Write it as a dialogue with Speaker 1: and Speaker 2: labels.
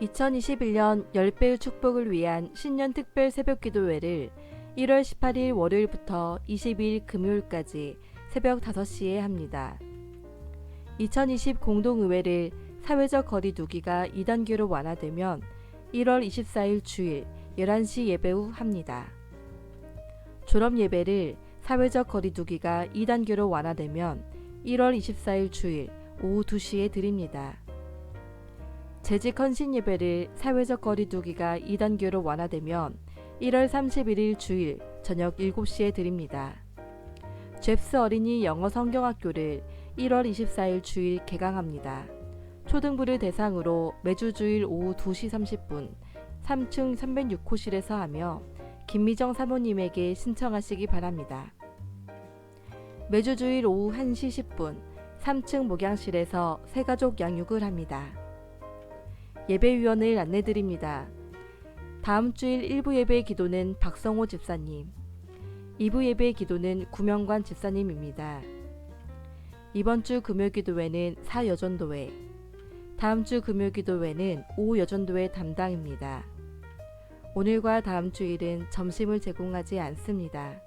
Speaker 1: 2021년 10배의 축복을 위한 신년 특별 새벽 기도회를 1월 18일 월요일부터 22일 금요일까지 새벽 5시에 합니다. 2020 공동의회를 사회적 거리 두기가 2단계로 완화되면 1월 24일 주일 11시 예배 후 합니다. 졸업 예배를 사회적 거리 두기가 2단계로 완화되면 1월 24일 주일 오후 2시에 드립니다. 재직 헌신 예배를 사회적 거리 두기가 2단계로 완화되면 1월 31일 주일 저녁 7시에 드립니다. 잽스 어린이 영어 성경학교를 1월 24일 주일 개강합니다. 초등부를 대상으로 매주 주일 오후 2시 30분 3층 306호실에서 하며 김미정 사모님에게 신청하시기 바랍니다. 매주 주일 오후 1시 10분 3층 목양실에서 새가족 양육을 합니다. 예배위원을 안내드립니다. 다음 주일 1부 예배 기도는 박성호 집사님, 2부 예배 기도는 구명관 집사님입니다. 이번 주 금요 기도회는 사여전도회, 다음 주 금요 기도회는 오여전도회 담당입니다. 오늘과 다음 주일은 점심을 제공하지 않습니다.